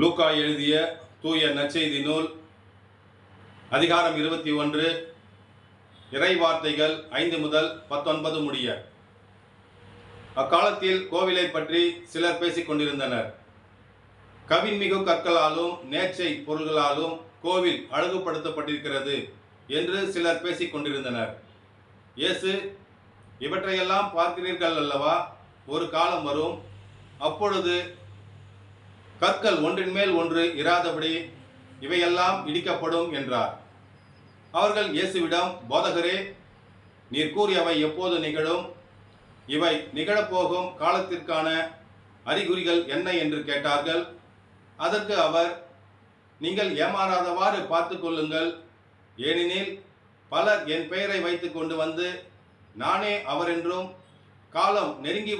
லூக்கா எழுதிய தூய நற்செய்தி நூல் அதிகாரம் இருபத்தி ஒன்று இறை வார்த்தைகள் ஐந்து முதல் பத்தொன்பது முடிய. அக்காலத்தில் கோவிலை பற்றி சிலர் பேசிக் கொண்டிருந்தனர். கவின்மிகு கற்களாலும் நேர்ச்சை பொருள்களாலும் கோவில் அழகுபடுத்தப்பட்டிருக்கிறது என்று சிலர் பேசிக் கொண்டிருந்தனர். இயேசு இவற்றையெல்லாம் பார்க்கிறீர்கள் அல்லவா? ஒரு காலம் வரும். அப்பொழுது கற்கள் ஒன்றின் மேல் ஒன்று இராதபடி இவையெல்லாம் இடிக்கப்படும் என்றார். அவர்கள் இயேசுவிடம் போதகரே நீர் கூறியவை எப்போது நிகழும்? இவை நிகழப்போகும் காலத்திற்கான அறிகுறிகள் என்ன என்று கேட்டார்கள். அதற்கு அவர் நீங்கள் ஏமாறாதவாறு பார்த்து கொள்ளுங்கள். ஏனெனில் பலர் என் பெயரை வைத்து கொண்டு வந்து நானே அவரென்றும் காலம் நெருங்கி